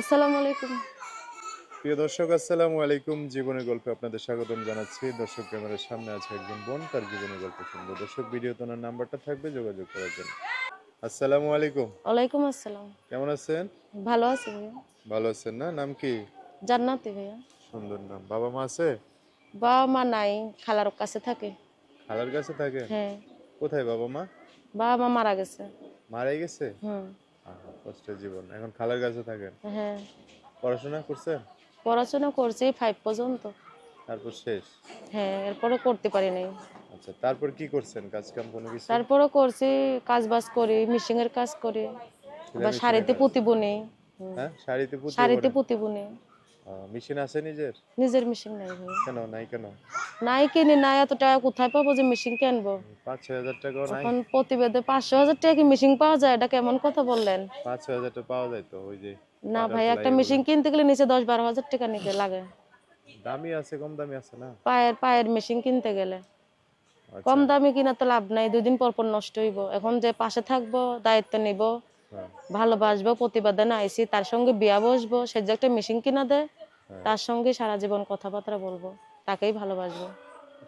আসসালামু আলাইকুম। প্রিয় দর্শক আসসালামু আলাইকুম। জীবনের গল্পে আপনাদের স্বাগতম জানাচ্ছি। দর্শক ক্যামেরার সামনে আছে একজন বোন তার জীবনের গল্প শুনব। দর্শক ভিডিও তোনার নাম্বারটা থাকবে যোগাযোগ করার জন্য। আসসালামু আলাইকুম। ওয়ালাইকুম আসসালাম। কেমন আছেন? ভালো আছি ভাইয়া। ভালো আছেন না? নাম কি? জান্নাতি ভাইয়া। সুন্দর নাম। বাবা মা আছে? বাবা মা নাই খালার কাছে থাকে। খালার কাছে থাকে? হ্যাঁ। কোথায় বাবা মা? বাবা মা মারা গেছে। মারাই গেছে? হুম। কষ্টের জীবন। এখন খালার কাছে থাকেন? হ্যাঁ। পড়াশোনা করছেন? পড়াশোনা করছি ফাইভ পর্যন্ত। তারপর শেষ? হ্যাঁ এরপরে করতে পারি নাই। আচ্ছা তারপর কি করছেন? কাজ কাম কোনো কিছু? তারপরও করছি কাজ বাজ করি মিশিং এর কাজ করি। বা শাড়িতে পুঁতি বুনি। হ্যাঁ শাড়িতে পুঁতে শাড়িতে পুঁতি বুনি। মেশিন আছে নিজের? নিজের মিশিং নাই কেন নাই কেন? নাই কিনি নাই এত টাকা কোথায় পাবো যে মেশিন কিনবো? পাঁচ ছয় হাজার টাকাও নাই। এখন প্রতিবেদে পাঁচশো হাজার টাকা কি মেশিন পাওয়া যায়? এটা কেমন কথা বললেন? পাঁচ ছয় হাজার টাকা পাওয়া যায় তো ওই যে না ভাই একটা মেশিন কিনতে গেলে নিচে দশ বারো হাজার টাকা নিতে লাগে। দামি আছে কম দামি আছে না? পায়ের পায়ের মেশিন কিনতে গেলে। আচ্ছা, কম দামে কিনা তো লাভ নাই দুই দিন পর পর নষ্ট হইব। এখন যে পাশে থাকব দায়িত্ব নিব হ্যাঁ, ভালোবাসবো প্রতিবেদন আইসি তার সঙ্গে বিয়া বসবো সে যে একটা মেশিন কিনা দেয় হ্যাঁ। তার সঙ্গে সারা জীবন কথাবার্তা বলব তাকেই ভালোবাসবো।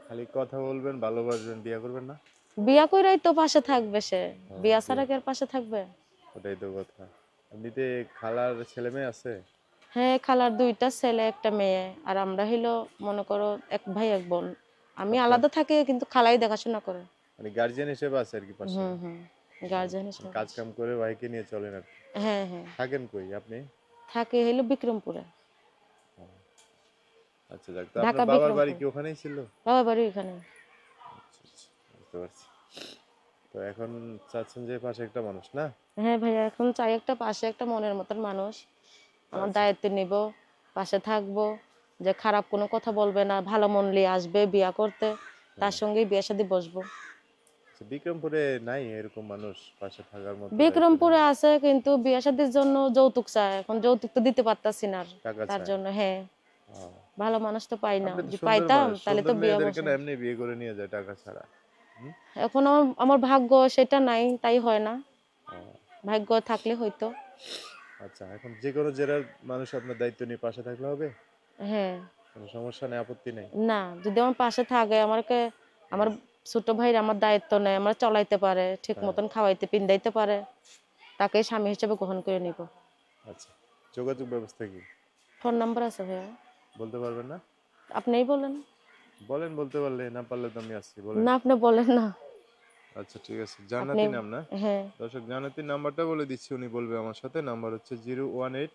খালি কথা বলবেন ভালোবাসবেন বিয়ে করবেন না? বিয়া কইরাই তো পাশে থাকবে সে। বিয়া ছাড়া কি আর পাশে থাকবে? ওটাই তো কথা। এমনিতে খালার ছেলে মেয়ে আছে? হ্যাঁ খালার দুইটা ছেলে একটা মেয়ে। আর আমরা হইল মনে করো এক ভাই এক বোন। আমি আলাদা থাকি কিন্তু খালাই দেখাশোনা করে। মানে গার্জিয়ান হিসেবে আছে আর কি পাশে? হুম হুম। হিসেবে কাজ কাম করে ভাইকে নিয়ে চলেন আর হ্যাঁ হ্যাঁ। থাকেন কই আপনি? থাকে হইল বিক্রমপুরে। আচ্ছা যাক তো আপনার বাবার বাড়ি কি ওখানেই ছিল? বাবা বাড়ি এখানে আচ্ছা, আচ্ছা, বুঝতে পারছি। তো এখন চাচ্ছেন যে পাশে একটা মানুষ না? হ্যাঁ ভাইয়া এখন চাই একটা পাশে একটা মনের মতন মানুষ। আমার দায়িত্ব নিব পাশে থাকব যে খারাপ কোনো কথা বলবে না ভালো মন নিয়ে আসবে বিয়া করতে তার সঙ্গে বিয়ে শাদী বসবো। আচ্ছা, বিক্রমপুরে নাই এরকম মানুষ পাশে থাকার মতো বিক্রমপুরে আছে কিন্তু বিয়ে শাদীর জন্য যৌতুক চায়। এখন যৌতুক তো দিতে পারতাছি না তার জন্য হ্যাঁ। ভালো মানুষ তো পাই না। যদি পাইতাম তাহলে তো বিয়ে বসে। এমনি বিয়ে করে নিয়ে যায় টাকা ছাড়া। এখন আমার আমার ভাগ্য সেটা নাই তাই হয় না। ভাগ্য থাকলে হয়তো আচ্ছা এখন যে কোনো জেলার মানুষ আপনার দায়িত্ব নিয়ে পাশে থাকলে হবে? হ্যাঁ। কোনো সমস্যা নেই আপত্তি নেই? না যদি আমার পাশে থাকে আমাকে আমার ছোট ভাইয়ের আমার দায়িত্ব নেয় আমার চলাইতে পারে ঠিক হ্যাঁ। মতন খাওয়াইতে পিন্দাইতে পারে তাকে স্বামী হিসেবে গ্রহণ করে নিব। আচ্ছা যোগাযোগ ব্যবস্থা কি? ফোন নাম্বার আছে ভাইয়া। বলতে পারবেন না? আপনিই বলেন। বলেন বলতে পারলে না পারলে তো আমি আসছি বলেন। না আপনি বলেন না। আচ্ছা ঠিক আছে জানাতি নাম না? হ্যাঁ। দর্শক নাম্বারটা বলে দিচ্ছি উনি বলবে আমার সাথে। নাম্বার হচ্ছে 018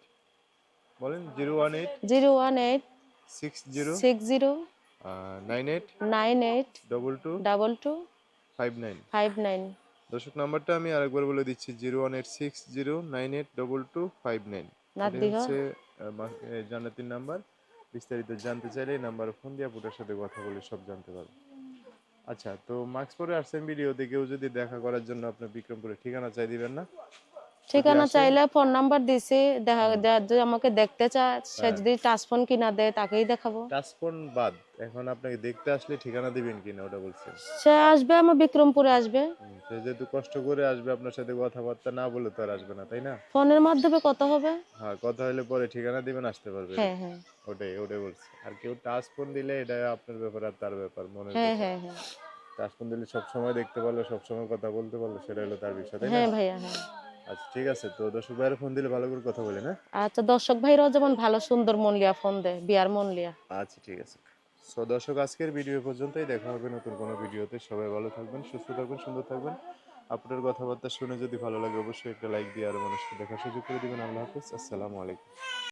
বলেন 018 018 60 60 nine eight nine eight double two double two five nine five nine দর্শক নাম্বারটা আমি আরেকবার বলে দিচ্ছি zero one eight six zero nine eight double two five nine হচ্ছে জান্নাতির নাম্বার। বিস্তারিত জানতে চাইলে এই নাম্বারে ফোন দিয়ে আপুটার সাথে কথা বলে সব জানতে পারবে আচ্ছা তো মাস্ক পরে আসছেন ভিডিওতে কেউ যদি দেখা করার জন্য আপনার বিক্রমপুরে ঠিকানা চাই দিবেন না। ঠিকানা চাইলে ফোন নাম্বার দিছি দেখা যদি আমাকে দেখতে চায় সে হ্যাঁ। যদি টাচ ফোন কিনা দেয় তাকেই দেখাবো। টাচফোন বাদ এখন আপনাকে দেখতে আসলে ঠিকানা দিবেন কিনা ওটা বলছেন সে আসবে আমার বিক্রমপুরে আসবে। সে যেহেতু কষ্ট করে আসবে আপনার সাথে কথাবার্তা না বলে তো আর আসবে না তাই না? ফোনের মাধ্যমে কথা হবে। হ্যাঁ কথা হলে পরে ঠিকানা দিবেন আসতে পারবে হ্যাঁ হ্যাঁ। ওটাই ওটাই বলছি। আর কেউ টাচ ফোন দিলে এটা আপনার ব্যাপার আর তার ব্যাপার মনে হ্যাঁ হ্যাঁ হ্যাঁ। টাচ ফোন দিলে সব সময় দেখতে পারল সব সময় কথা বলতে পারল সেটা হলো তার বিষয় তাই না? হ্যাঁ ভাইয়া হ্যাঁ। আচ্ছা ঠিক আছে। তো দর্শক ভাইয়ের ফোন দিলে ভালো করে কথা বলে না আচ্ছা দর্শক ভাইরাও যেমন ভালো সুন্দর মন লিয়া ফোন দেয় বিয়ার মন লিয়া আচ্ছা ঠিক আছে। সো দর্শক আজকের ভিডিও পর্যন্তই। দেখা হবে নতুন কোনো ভিডিওতে। সবাই ভালো থাকবেন সুস্থ থাকবেন সুন্দর থাকবেন। আপনার কথাবার্তা শুনে যদি ভালো লাগে অবশ্যই একটা লাইক দিয়ে আরও মানুষকে দেখার সুযোগ করে দিবেন। আল্লাহ হাফিজ। আসসালামু আলাইকুম।